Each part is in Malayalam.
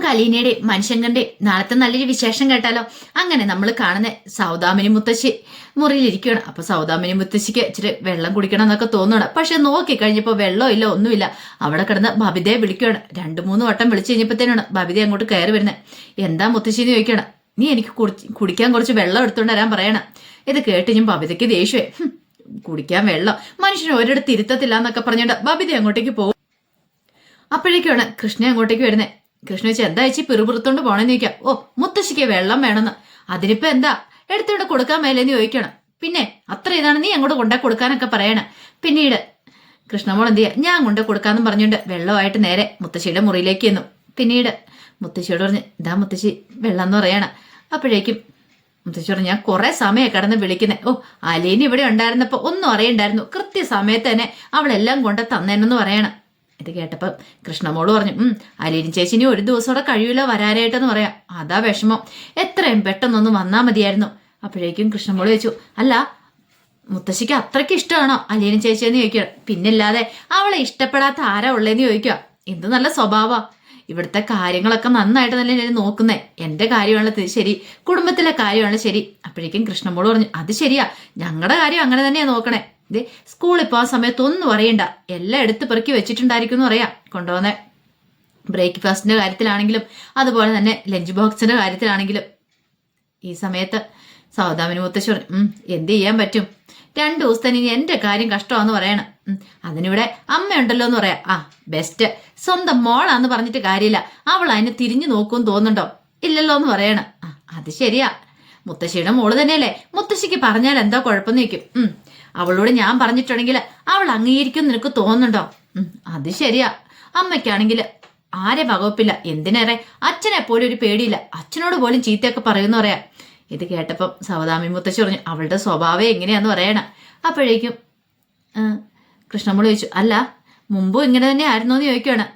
നമുക്ക് അലീനയുടെ മനുഷ്യങ്കന്റെ നാളത്തെ നല്ലൊരു വിശേഷം കേട്ടാലോ? അങ്ങനെ നമ്മൾ കാണുന്ന സൗദാമിനി മുത്തശ്ശി മുറിയിലിരിക്കുകയാണ്. അപ്പൊ സൗദാമിനി മുത്തശ്ശിക്ക് ഇച്ചിരി വെള്ളം കുടിക്കണം എന്നൊക്കെ തോന്നുകയാണ് പക്ഷെ നോക്കി കഴിഞ്ഞപ്പോൾ വെള്ളം ഇല്ല ഒന്നുമില്ല. അവിടെ കിടന്ന് ബബിതയെ വിളിക്കുകയാണ്. രണ്ടു മൂന്ന് വട്ടം വിളിച്ചു കഴിഞ്ഞപ്പോഴത്തേനാണ് ബബിത അങ്ങോട്ട് കയറി വരുന്നത് എന്താ മുത്തശ്ശി? എന്ന് ചോദിക്കണം നീ എനിക്ക് കുടിക്കാൻ കുറച്ച് വെള്ളം എടുത്തുകൊണ്ട് വരാൻ പറയണം. ഇത് കേട്ട് ഞാൻ ബബിതയ്ക്ക് ദേഷ്യമേ കുടിക്കാൻ വെള്ളം? മനുഷ്യന് ഒരിടത്ത് ഇരുത്തത്തില്ല എന്നൊക്കെ പറഞ്ഞുകൊണ്ട് ബബിത അങ്ങോട്ടേക്ക് പോകും. അപ്പോഴേക്കാണ് കൃഷ്ണ അങ്ങോട്ടേക്ക് വരുന്നത് കൃഷ്ണ വെച്ച് എന്താ ചേച്ചി പിറുപിറുത്തോണ്ട് പോണെന്ന് ചോദിക്കാം. ഓ മുത്തശ്ശിക്ക് വെള്ളം വേണമെന്ന്. അതിനിപ്പോ എന്താ? എടുത്തോണ്ട് കൊടുക്കാൻ മേലെന്ന് ചോദിക്കണം. പിന്നെ അത്ര ഇതാണ് നീ അങ്ങോട്ട് കൊണ്ടേ കൊടുക്കാനൊക്കെ പറയണം. പിന്നീട് കൃഷ്ണമോൾ എന്ത് ചെയ്യാ? ഞാൻ കൊണ്ടേ കൊടുക്കാന്ന് പറഞ്ഞുകൊണ്ട് വെള്ളമായിട്ട് നേരെ മുത്തശ്ശിയുടെ മുറിയിലേക്ക് ചെന്നു. പിന്നീട് മുത്തശ്ശിയോട് പറഞ്ഞ് ഇതാ മുത്തശ്ശി വെള്ളം എന്ന് പറയണം. അപ്പോഴേക്കും മുത്തശ്ശി പറഞ്ഞു ഞാൻ കുറെ സമയം കിടന്ന് വിളിക്കുന്നത് ഓ അലീന ഇവിടെ ഉണ്ടായിരുന്നപ്പോ ഒന്നും അറിയണ്ടായിരുന്നു. കൃത്യസമയത്ത് തന്നെ അവളെല്ലാം കൊണ്ട് തന്നേനെന്ന് പറയണം. ഇത് കേട്ടപ്പോൾ കൃഷ്ണമോൾ പറഞ്ഞു ഉം അലീനി ചേച്ചിനി ഒരു ദിവസം കൂടെ കഴിയൂല വരാനായിട്ടെന്ന് പറയാം. അതാ വിഷമം. എത്രയും പെട്ടെന്നൊന്ന് വന്നാൽ മതിയായിരുന്നു. അപ്പോഴേക്കും കൃഷ്ണമോൾ ചോദിച്ചു അല്ല മുത്തശ്ശിക്ക് അത്രയ്ക്ക് ഇഷ്ടമാണോ അലീന ചേച്ചിയെന്ന് ചോദിക്കുക? പിന്നില്ലാതെ അവളെ ഇഷ്ടപ്പെടാത്ത ആരാ ഉള്ളേന്ന് ചോദിക്കുക. എന്ത് നല്ല സ്വഭാവ. ഇവിടുത്തെ കാര്യങ്ങളൊക്കെ നന്നായിട്ട് തന്നെ ഞാൻ നോക്കുന്നേ. എന്റെ കാര്യമാണല്ലോ ശരി. കുടുംബത്തിലെ കാര്യമാണല്ലോ ശരി. അപ്പോഴേക്കും കൃഷ്ണമോൾ പറഞ്ഞു അത് ശരിയാ. ഞങ്ങളുടെ കാര്യം അങ്ങനെ തന്നെയാ നോക്കണേ. ഇത് സ്കൂളിൽ പോകാൻ സമയത്ത് ഒന്നും അറിയണ്ട. എല്ലാം എടുത്ത് പെറുക്കി വെച്ചിട്ടുണ്ടായിരിക്കും എന്ന് പറയാം. കൊണ്ടുപോകുന്ന ബ്രേക്ക്ഫാസ്റ്റിന്റെ കാര്യത്തിലാണെങ്കിലും അതുപോലെ തന്നെ ലഞ്ച് ബോക്സിന്റെ കാര്യത്തിലാണെങ്കിലും. ഈ സമയത്ത് സൗദാമിന് മുത്തശ്ശി പറഞ്ഞു "ഉം, എന്ത് ചെയ്യാൻ പറ്റും? രണ്ടു ദിവസത്തിന് ഇനി എന്റെ കാര്യം കഷ്ടമാന്ന് പറയണം. അതിനിവിടെ അമ്മയുണ്ടല്ലോ എന്ന് പറയാം. ആ ബെസ്റ്റ് സ്വന്തം മോളാന്ന് പറഞ്ഞിട്ട് കാര്യമില്ല. അവൾ അതിനെ തിരിഞ്ഞു നോക്കും തോന്നുന്നുണ്ടോ? ഇല്ലല്ലോ എന്ന് പറയണം. അത് ശരിയാ. മുത്തശ്ശിയുടെ മോൾ തന്നെയല്ലേ? മുത്തശ്ശിക്ക് പറഞ്ഞാൽ എന്താ കുഴപ്പമെന്ന് ഉം അവളോട് ഞാൻ പറഞ്ഞിട്ടുണ്ടെങ്കിൽ അവൾ അംഗീകരിക്കും നിനക്ക് തോന്നുന്നുണ്ടോ? അത് ശരിയാ. അമ്മയ്ക്കാണെങ്കിൽ ആരെ വകുപ്പില്ല? എന്തിനേറെ? അച്ഛനെ പോലും ഒരു പേടിയില്ല. അച്ഛനോട് പോലും ചീത്തയൊക്കെ പറയുമെന്ന് പറയാം. ഇത് കേട്ടപ്പം സവതാമി മുത്തശ്ശി പറഞ്ഞു അവളുടെ സ്വഭാവം എങ്ങനെയാന്ന് പറയണം. അപ്പോഴേക്കും കൃഷ്ണമോൾ ചോദിച്ചു അല്ല മുമ്പും ഇങ്ങനെ തന്നെ ആയിരുന്നു എന്ന് ചോദിക്കുകയാണ്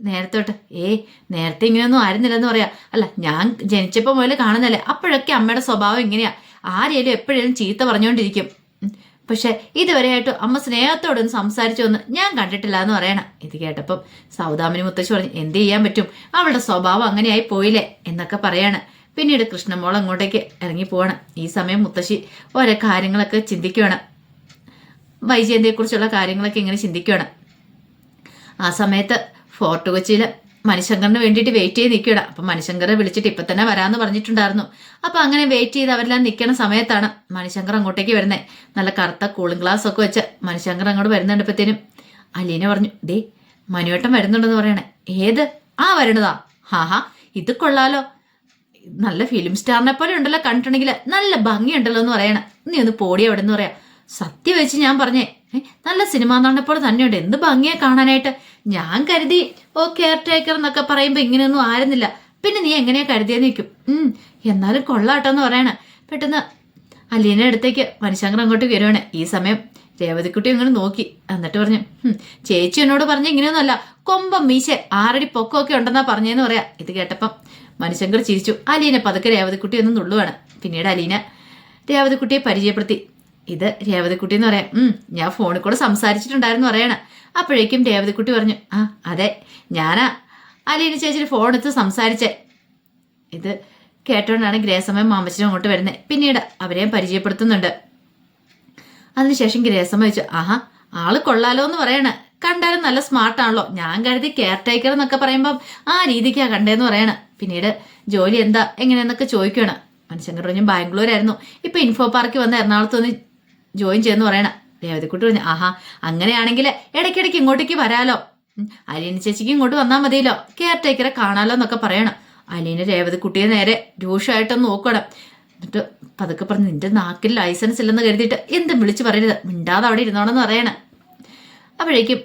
നേരത്തോട്ട് ഏ നേരത്തെ ഇങ്ങനെയൊന്നും ആയിരുന്നില്ലെന്ന് പറയാ. അല്ല ഞാൻ ജനിച്ചപ്പോൾ മുതൽ കാണുന്നല്ലേ അപ്പോഴൊക്കെ അമ്മയുടെ സ്വഭാവം ഇങ്ങനെയാ ആരെയും എപ്പോഴേലും ചീത്ത പറഞ്ഞുകൊണ്ടിരിക്കും. പക്ഷെ ഇതുവരെയായിട്ട് അമ്മ സ്നേഹത്തോടൊന്ന് സംസാരിച്ചു എന്ന് ഞാൻ കണ്ടിട്ടില്ല എന്ന് പറയണം. ഇത് കേട്ടപ്പം സൗദാമിനി മുത്തശ്ശി പറഞ്ഞു എന്ത് ചെയ്യാൻ പറ്റും? അവളുടെ സ്വഭാവം അങ്ങനെയായി പോയില്ലേ? എന്നൊക്കെ പറയാണ്. പിന്നീട് കൃഷ്ണമോൾ അങ്ങോട്ടേക്ക് ഇറങ്ങി പോവാണ്. ഈ സമയം മുത്തശ്ശി ഓരോ കാര്യങ്ങളൊക്കെ ചിന്തിക്കുകയാണ് വൈജയന്തിയെക്കുറിച്ചുള്ള കാര്യങ്ങളൊക്കെ ഇങ്ങനെ ചിന്തിക്കുകയാണ് ആ സമയത്ത് ഫോർട്ട് കൊച്ചിയിൽ മണിശങ്കറിന് വേണ്ടിയിട്ട് വെയിറ്റ് ചെയ്ത് നിൽക്കുകയാണ് അപ്പം മണിശങ്കറെ വിളിച്ചിട്ട് ഇപ്പം തന്നെ വരാമെന്ന് പറഞ്ഞിട്ടുണ്ടായിരുന്നു. അപ്പം അങ്ങനെ വെയിറ്റ് ചെയ്ത് അവരെല്ലാം നിൽക്കുന്ന സമയത്താണ് മണിശങ്കർ അങ്ങോട്ടേക്ക് വരുന്നത് നല്ല കറുത്ത കൂളിംഗ് ഗ്ലാസ് ഒക്കെ വെച്ച് മണിശങ്കർ അങ്ങോട്ട് വരുന്നുണ്ടപ്പത്തേനും അലീന പറഞ്ഞു ദേ മനുവേട്ടൻ വരുന്നുണ്ടെന്ന് പറയണേ. ഏത്? ആ വരണതാ ഹാ ഹാ ഇത് കൊള്ളാലോ. നല്ല ഫിലിം സ്റ്റാറിനെ പോലെ ഉണ്ടല്ലോ കണ്ടിട്ടുണ്ടെങ്കിൽ നല്ല ഭംഗിയുണ്ടല്ലോ എന്ന് പറയണം. നീ ഒന്ന് പോടി അവിടെ എന്ന് പറയാം. സത്യം വെച്ച് ഞാൻ പറഞ്ഞേ "ഏ, നല്ല സിനിമാ നടനെ പോലെ തന്നെയുണ്ട്. എന്ത് ഭംഗിയാ കാണാനായിട്ട്. ഞാൻ കരുതി ഓ കെയർ ടേക്കർ എന്നൊക്കെ പറയുമ്പോ ഇങ്ങനെയൊന്നും ആയിരുന്നില്ല പിന്നെ നീ എങ്ങനെയാ കരുതിയെന്ന് നിൽക്കും എന്നാലും കൊള്ളാട്ടെന്ന് പറയണ. പെട്ടെന്ന് അലീന അടുത്തേക്ക് മനുഷ്യങ്കർ അങ്ങോട്ട് വരുവാണ്. ഈ സമയം രേവതിക്കുട്ടി അങ്ങനെ നോക്കി. എന്നിട്ട് പറഞ്ഞു ചേച്ചി എന്നോട് പറഞ്ഞ ഇങ്ങനെയൊന്നുമല്ല. കൊമ്പം മീശ ആറടി പൊക്കമൊക്കെ ഉണ്ടെന്നാ പറഞ്ഞതെന്ന് പറയാ. ഇത് കേട്ടപ്പം മനുഷ്യങ്കർ ചിരിച്ചു. അലീന പതുക്കെ രേവതിക്കുട്ടി ഒന്ന് നുള്ളുവാണ്. പിന്നീട് അലീന രേവതിക്കുട്ടിയെ പരിചയപ്പെടുത്തി. ഇത് രേവതിക്കുട്ടി എന്ന് പറയാം ഞാൻ ഫോണിൽ കൂടെ സംസാരിച്ചിട്ടുണ്ടായിരുന്നു പറയണ. അപ്പോഴേക്കും രേവതിക്കുട്ടി പറഞ്ഞു ആ അതെ ഞാനാ. അലീന ചേച്ചി ഫോൺ എടുത്ത് സംസാരിച്ചേ. ഇത് കേട്ടോണ്ടാണ് ഗ്രേസമ്മയും മാമച്ചനും അങ്ങോട്ട് വരുന്നത് പിന്നീട് അവരെയും പരിചയപ്പെടുത്തുന്നുണ്ട്. അതിനുശേഷം ഗ്രേസമ്മ ചോദിച്ചു ആഹാ ആൾ കൊള്ളാലോ എന്ന് പറയണ. കണ്ടാലും നല്ല സ്മാർട്ടാണല്ലോ ഞാൻ കരുതി കെയർ ടേക്കർ എന്നൊക്കെ പറയുമ്പം ആ രീതിക്കാ കണ്ടേന്ന് പറയണ. പിന്നീട് ജോലി എന്താ എങ്ങനെയെന്നൊക്കെ ചോദിക്കുകയാണ് മനുഷ്യങ്കർ പറഞ്ഞു ബാംഗ്ലൂരായിരുന്നു. ഇപ്പൊ ഇൻഫോ പാർക്കിൽ വന്ന എറണാകുളത്ത് ഒന്ന് ജോയിൻ ചെയ്യുന്നു പറയണ. രേവതിക്കുട്ടി പറഞ്ഞു ആഹാ അങ്ങനെയാണെങ്കിൽ ഇടയ്ക്കിടയ്ക്ക് ഇങ്ങോട്ടേക്ക് വരാലോ. അലീന ചേച്ചിക്ക് ഇങ്ങോട്ട് വന്നാൽ മതിയല്ലോ. കെയർ ടേക്കറെ കാണാലോ എന്നൊക്കെ പറയണം. അലീന രേവതിക്കുട്ടിയെ നേരെ രൂക്ഷമായിട്ടൊന്ന് നോക്കണം. എന്നിട്ട് പതുക്കെ പറഞ്ഞു നിന്റെ നാക്കിൽ ലൈസൻസ് ഇല്ലെന്ന് കരുതിയിട്ട് എന്തും വിളിച്ച് പറയരുത്. മിണ്ടാതെ അവിടെ ഇരുന്നോണെന്ന് പറയണം. അപ്പോഴേക്കും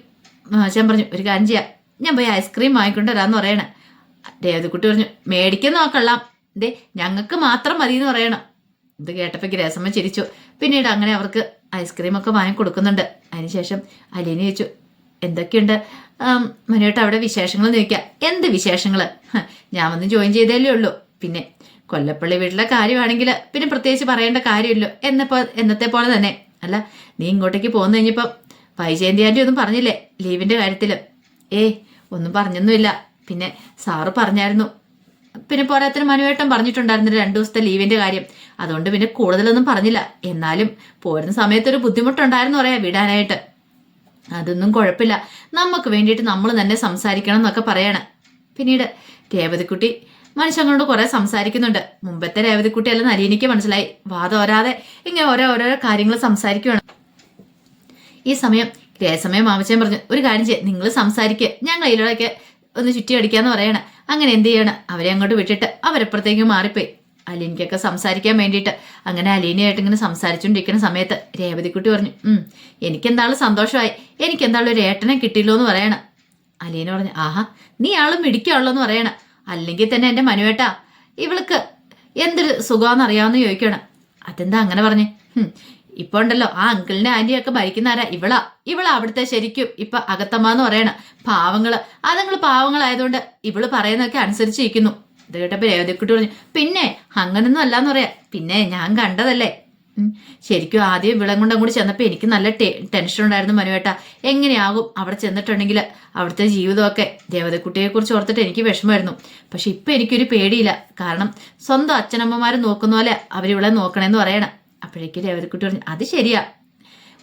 ഞാൻ പറഞ്ഞു ഒരു കാര്യം ചെയ്യാം. ഞാൻ പോയി ഐസ്ക്രീം വാങ്ങിക്കൊണ്ട് വരാമെന്ന് പറയണം. രേവതിക്കുട്ടി പറഞ്ഞു മേടിക്കുന്ന നോക്കള്ളാം ദേ ഞങ്ങൾക്ക് മാത്രം മതി എന്ന് പറയണം. ഇത് കേട്ടപ്പോൾ രസമ്മ ചിരിച്ചു. പിന്നീട് അങ്ങനെ അവർക്ക് ഐസ്ക്രീം ഒക്കെ വാങ്ങി കൊടുക്കുന്നുണ്ട്. അതിനുശേഷം അലീന ചോദിച്ചു എന്തൊക്കെയുണ്ട്? മനുവേട്ട അവിടെ വിശേഷങ്ങൾ ചോദിക്കാം. എന്ത് വിശേഷങ്ങൾ ഞാൻ വന്ന് ജോയിൻ ചെയ്തേലേ ഉള്ളൂ. പിന്നെ കൊല്ലപ്പള്ളി വീട്ടിലെ കാര്യമാണെങ്കിൽ പിന്നെ പ്രത്യേകിച്ച് പറയേണ്ട കാര്യമില്ലോ. എന്നപ്പോ എന്നത്തെ പോലെ തന്നെ. അല്ല നീ ഇങ്ങോട്ടേക്ക് പോന്നു കഴിഞ്ഞപ്പം വൈജയന്തി ആന്റി ഒന്നും പറഞ്ഞില്ലേ ലീവിന്റെ കാര്യത്തിൽ ഏ ഒന്നും പറഞ്ഞൊന്നുമില്ല. പിന്നെ സാറ് പറഞ്ഞായിരുന്നു പിന്നെ പോരാത്തിന് മനുവേട്ടൻ പറഞ്ഞിട്ടുണ്ടായിരുന്നു രണ്ടു ദിവസത്തെ ലീവിന്റെ കാര്യം. അതുകൊണ്ട് പിന്നെ കൂടുതലൊന്നും പറഞ്ഞില്ല. എന്നാലും പോരുന്ന സമയത്ത് ഒരു ബുദ്ധിമുട്ടുണ്ടായിരുന്നു പറയാ വിടാനായിട്ട്. അതൊന്നും കുഴപ്പമില്ല. നമുക്ക് വേണ്ടിയിട്ട് നമ്മൾ തന്നെ സംസാരിക്കണം എന്നൊക്കെ പറയാണ്. പിന്നീട് രേവതിക്കുട്ടി മനുഷ്യങ്ങളോട് കുറെ സംസാരിക്കുന്നുണ്ട്. മുമ്പത്തെ രേവതിക്കുട്ടി അല്ല നരീനിക്ക് മനസ്സിലായി. വാദോരാതെ ഇങ്ങനെ ഓരോ ഓരോരോ കാര്യങ്ങൾ സംസാരിക്കുകയാണ് ഈ സമയം രേസമയം മാമച്ചൻ പറഞ്ഞു ഒരു കാര്യം ചെയ്യ നിങ്ങൾ സംസാരിക്കുക ഞങ്ങൾ കയ്യിലൂടെയൊക്കെ ഒന്ന് ചുറ്റി അടിക്കാന്ന് പറയണ. അങ്ങനെ എന്ത് ചെയ്യണം? അവരെ അങ്ങോട്ട് വിട്ടിട്ട് അവരപ്പുറത്തേക്ക് മാറിപ്പോയി. അലീനിക്കൊക്കെ സംസാരിക്കാൻ വേണ്ടിയിട്ട്. അങ്ങനെ അലീനയായിട്ട് ഇങ്ങനെ സംസാരിച്ചുകൊണ്ടിരിക്കുന്ന സമയത്ത് രേവതിക്കുട്ടി പറഞ്ഞു എനിക്കെന്താളും സന്തോഷമായി? എനിക്കെന്താളും ഒരു ഏട്ടനെ കിട്ടിയല്ലോ എന്ന് പറയണം. അലീന പറഞ്ഞു ആഹാ നീ ആളും മിടിക്കുള്ളൂ എന്ന് പറയണം. അല്ലെങ്കിൽ തന്നെ എന്റെ മനുവേട്ടാ ഇവൾക്ക് എന്തൊരു സുഖമാണെന്ന് അറിയാമെന്ന് ചോദിക്കണം. അതെന്താ അങ്ങനെ പറഞ്ഞേ? ഇപ്പൊ ഉണ്ടല്ലോ ആ അങ്കിളിന്റെ ആന്റിയൊക്കെ ഭരിക്കുന്ന ആരാ ഇവളാ. ഇവളാ അവിടുത്തെ ശരിക്കും. ഇപ്പൊ അകത്തമ്മാന്ന് പറയണ പാവങ്ങൾ. അതുങ്ങൾ പാവങ്ങളായതുകൊണ്ട് ഇവൾ പറയുന്നതൊക്കെ അനുസരിച്ചിരിക്കുന്നു. ഇത് കേട്ടപ്പോ രേവതിക്കുട്ടി പറഞ്ഞു പിന്നെ അങ്ങനൊന്നും അല്ലാന്ന് പറയാ. പിന്നെ ഞാൻ കണ്ടതല്ലേ. ശരിക്കും ആദ്യം വിളം കൊണ്ട് അങ്ങോട്ട് ചെന്നപ്പോൾ എനിക്ക് നല്ല ടെൻഷൻ ഉണ്ടായിരുന്നു മനുവേട്ട എങ്ങനെയാകും അവിടെ ചെന്നിട്ടുണ്ടെങ്കിൽ അവിടുത്തെ ജീവിതമൊക്കെ? ദേവതക്കുട്ടിയെ കുറിച്ച് ഓർത്തിട്ട് എനിക്ക് വിഷമമായിരുന്നു. പക്ഷെ ഇപ്പൊ എനിക്കൊരു പേടിയില്ല. കാരണം സ്വന്തം അച്ഛനമ്മമാർ നോക്കുന്ന പോലെ അവരിവിടെ നോക്കണേന്ന് പറയണം. അപ്പോഴേക്ക് രേവതക്കുട്ടി പറഞ്ഞു അത് ശരിയാ.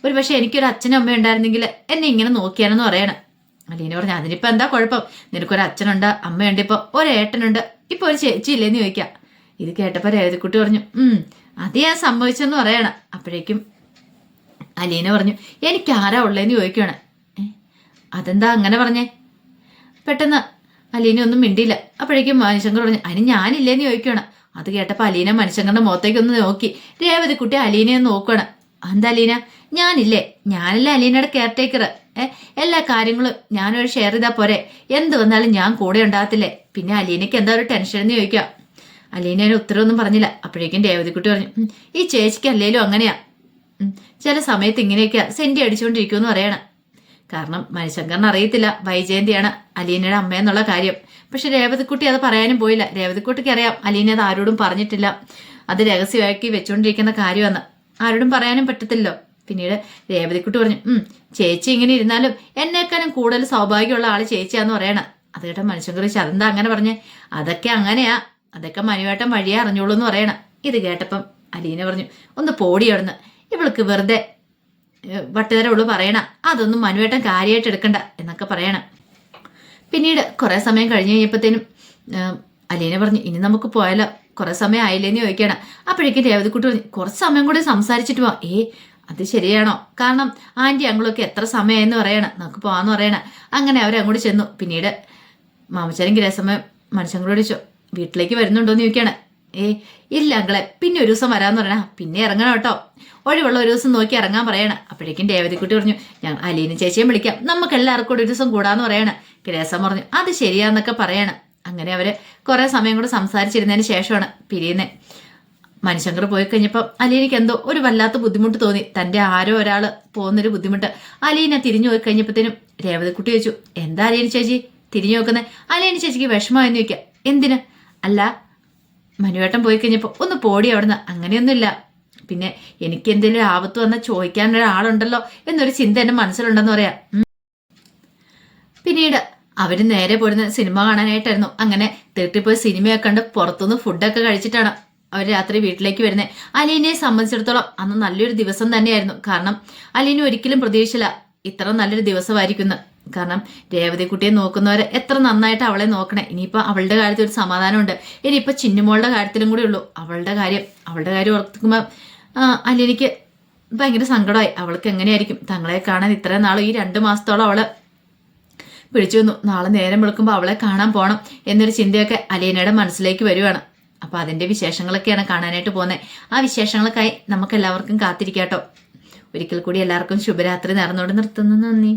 ഒരു പക്ഷെ എനിക്കൊരു അച്ഛനും അമ്മയും ഉണ്ടായിരുന്നെങ്കിൽ എന്നെ ഇങ്ങനെ നോക്കിയാണെന്ന് പറയണം. അലീന പറഞ്ഞു അതിനിപ്പോ എന്താ കുഴപ്പം? നിനക്കൊരു അച്ഛനുണ്ട് അമ്മയുണ്ട് ഇപ്പൊ ഒരേട്ടനുണ്ട് ഇപ്പൊ ഒരു ചേച്ചി ഇല്ലേന്ന് ചോദിക്കാം. ഇത് കേട്ടപ്പോൾ രേവതിക്കുട്ടി പറഞ്ഞു അത് ഞാൻ സംഭവിച്ചെന്ന് പറയണം. അപ്പോഴേക്കും അലീന പറഞ്ഞു എനിക്ക് ആരാ ഉള്ളേന്ന് ചോദിക്കുകയാണ് "ഏ, അതെന്താ അങ്ങനെ പറഞ്ഞേ? പെട്ടെന്ന്. അലീന ഒന്നും മിണ്ടിയില്ല. അപ്പോഴേക്കും ശങ്കർ പറഞ്ഞു അതിന് ഞാനില്ലേന്ന് ചോദിക്കുകയാണ് അത് കേട്ടപ്പോൾ അലീന മനുഷ്യങ്ങളുടെ മുഖത്തേക്ക് ഒന്ന് നോക്കി. രേവതി കുട്ടി അലീനയെ നോക്കണം എന്താ അലീന? ഞാനില്ലേ. ഞാനല്ല അലീനയുടെ കെയർ ടേക്കർ എല്ലാ കാര്യങ്ങളും ഞാനൊരു ഷെയർ ചെയ്താൽ പോരെ. എന്ത് വന്നാലും ഞാൻ കൂടെ ഉണ്ടാകത്തില്ലേ? പിന്നെ അലീനയ്ക്ക് എന്താ ഒരു ടെൻഷൻ എന്ന് ചോദിക്കാം. അലീന ഉത്തരവൊന്നും പറഞ്ഞില്ല. അപ്പോഴേക്കും രേവതിക്കുട്ടി പറഞ്ഞു ഈ ചേച്ചിക്ക് അല്ലേലും അങ്ങനെയാ. ചില സമയത്ത് ഇങ്ങനെയൊക്കെയാ സെന്റി അടിച്ചുകൊണ്ടിരിക്കുമെന്ന് പറയണം. കാരണം മനുശങ്കറിന് അറിയത്തില്ല വൈജയന്തിയാണ് അലീനയുടെ അമ്മയെന്നുള്ള കാര്യം. പക്ഷെ രേവതിക്കുട്ടി അത് പറയാനും പോയില്ല. രേവതിക്കുട്ടിക്ക് അറിയാം അലീനെ അത് ആരോടും പറഞ്ഞിട്ടില്ല. അത് രഹസ്യമാക്കി വെച്ചുകൊണ്ടിരിക്കുന്ന കാര്യമെന്ന് ആരോടും പറയാനും പറ്റത്തില്ലോ പിന്നീട് രേവതിക്കുട്ടി പറഞ്ഞു ഉം ചേച്ചി ഇങ്ങനെ ഇരുന്നാലും എന്നെക്കാളും കൂടുതൽ സൗഭാഗ്യമുള്ള ആൾ ചേച്ചിയാന്ന് പറയണം. അത് കേട്ട മനുഷ്യങ്കർ അതെന്താ അങ്ങനെ പറഞ്ഞേ? അതൊക്കെ അങ്ങനെയാ. അതൊക്കെ മനുവേട്ടൻ വഴിയേ അറിഞ്ഞോളൂ എന്ന് പറയണം. ഇത് കേട്ടപ്പം അലീന പറഞ്ഞു ഒന്ന് പോടി അവിടുന്ന്. ഇവൾക്ക് വെറുതെ വട്ടുതരവുള്ളു പറയണ. അതൊന്നും മനുവേട്ടൻ കാര്യമായിട്ട് എടുക്കണ്ട എന്നൊക്കെ പറയണം. പിന്നീട് കുറെ സമയം കഴിഞ്ഞ് കഴിഞ്ഞപ്പോഴത്തേനും അലീന പറഞ്ഞു ഇനി നമുക്ക് പോയാലോ? കുറെ സമയം ആയില്ലേന്ന് ചോദിക്കണം അപ്പോഴേക്കും രേവതിക്കുട്ടി പറഞ്ഞു കുറച്ച് സമയം കൂടി സംസാരിച്ചിട്ട് പോവാം ഏ അത് ശരിയാണോ? കാരണം ആന്റി അങ്കിളൊക്കെ എത്ര സമയമായെന്ന് പറയണം നമുക്ക് പോവാന്ന് പറയണം. അങ്ങനെ അവരങ്ങോട്ട് ചെന്നു. പിന്നീട് മാമച്ചാരും ഗ്രഹസമയം മനുഷ്യങ്ങളോട് ചോദിച്ചു വീട്ടിലേക്ക് വരുന്നുണ്ടോ എന്ന് ചോദിക്കാണ് ഏ ഇല്ല അങ്കളെ പിന്നെ ഒരു ദിവസം വരാന്ന് പറയണ പിന്നെ ഇറങ്ങണം കേട്ടോ. ഒഴിവുള്ള ഒരു ദിവസം നോക്കി ഇറങ്ങാൻ പറയണ. അപ്പോഴേക്കും രേവതിക്കുട്ടി പറഞ്ഞു ഞാൻ അലീനും ചേച്ചിയും വിളിക്കാം. നമുക്ക് എല്ലാവർക്കും കൂടി ഒരു ദിവസം കൂടാന്ന് പറയണ. ഗ്രേസം പറഞ്ഞു അത് ശരിയാന്നൊക്കെ പറയണം. അങ്ങനെ അവർ കുറെ സമയം കൂടെ സംസാരിച്ചിരുന്നതിന് ശേഷമാണ് പിരിയുന്നത് മനുഷ്യങ്കർ പോയി കഴിഞ്ഞപ്പോൾ അലീനയ്ക്ക് എന്തോ ഒരു വല്ലാത്ത ബുദ്ധിമുട്ട് തോന്നി. തന്റെ ആരോ ഒരാൾ പോകുന്നൊരു ബുദ്ധിമുട്ട്. അലീന തിരിഞ്ഞു പോയി കഴിഞ്ഞപ്പോഴത്തേനും രേവതിക്കുട്ടി ചോദിച്ചു എന്താ അലീന ചേച്ചി? തിരിഞ്ഞു നോക്കുന്നത് അലീന ചേച്ചിക്ക് വിഷമമായെന്ന് നോക്കിയാ എന്തിന്? അല്ല മനുവേട്ടൻ പോയി കഴിഞ്ഞപ്പോൾ ഒന്ന് പോടി അവിടുന്ന്. അങ്ങനെയൊന്നുമില്ല. പിന്നെ എനിക്ക് എന്തെങ്കിലും ആപത്ത് വന്നാൽ ചോദിക്കാൻ ഒരാളുണ്ടല്ലോ എന്നൊരു ചിന്ത എന്റെ മനസ്സിലുണ്ടെന്ന് പറയാം. പിന്നീട് അവർ നേരെ പോരുന്ന സിനിമ കാണാനായിട്ടായിരുന്നു. അങ്ങനെ തീർട്ടി പോയി സിനിമയൊക്കെ കണ്ട് പുറത്തുനിന്ന് ഫുഡൊക്കെ കഴിച്ചിട്ടാണ് അവർ രാത്രി വീട്ടിലേക്ക് വരുന്നത് അലീനയെ സംബന്ധിച്ചിടത്തോളം അന്ന് നല്ലൊരു ദിവസം തന്നെയായിരുന്നു. കാരണം അലീന ഒരിക്കലും പ്രതീക്ഷിച്ചില്ല ഇത്ര നല്ലൊരു ദിവസമായിരിക്കുന്നു കാരണം രേവതിക്കുട്ടിയെ നോക്കുന്നവരെ എത്ര നന്നായിട്ട് അവളെ നോക്കണേ. ഇനിയിപ്പോൾ അവളുടെ കാര്യത്തിൽ ഒരു സമാധാനമുണ്ട്. ഇനിയിപ്പോൾ ചിന്നുമോളുടെ കാര്യത്തിലും കൂടെ ഉള്ളൂ. അവളുടെ കാര്യം അവളുടെ കാര്യം ഓർക്കുമ്പോൾ അല്ലെനിക്ക് ഭയങ്കര സങ്കടമായി. അവൾക്ക് എങ്ങനെയായിരിക്കും? തങ്ങളെ കാണാൻ ഇത്രയും നാളും ഈ രണ്ട് മാസത്തോളം അവൾ പിടിച്ചു വന്നു നാളെ നേരം വിളിക്കുമ്പോൾ അവളെ കാണാൻ പോകണം എന്നൊരു ചിന്തയൊക്കെ അലീനയുടെ മനസ്സിലേക്ക് വരുവാണ്. അപ്പൊ അതിന്റെ വിശേഷങ്ങളൊക്കെയാണ് കാണാനായിട്ട് പോകുന്നത് ആ വിശേഷങ്ങൾക്കായി നമുക്ക് എല്ലാവർക്കും കാത്തിരിക്കാട്ടോ. ഒരിക്കൽ കൂടി എല്ലാവർക്കും ശുഭരാത്രി നേർന്നുകൊണ്ട് നിർത്തുന്നു. നന്ദി.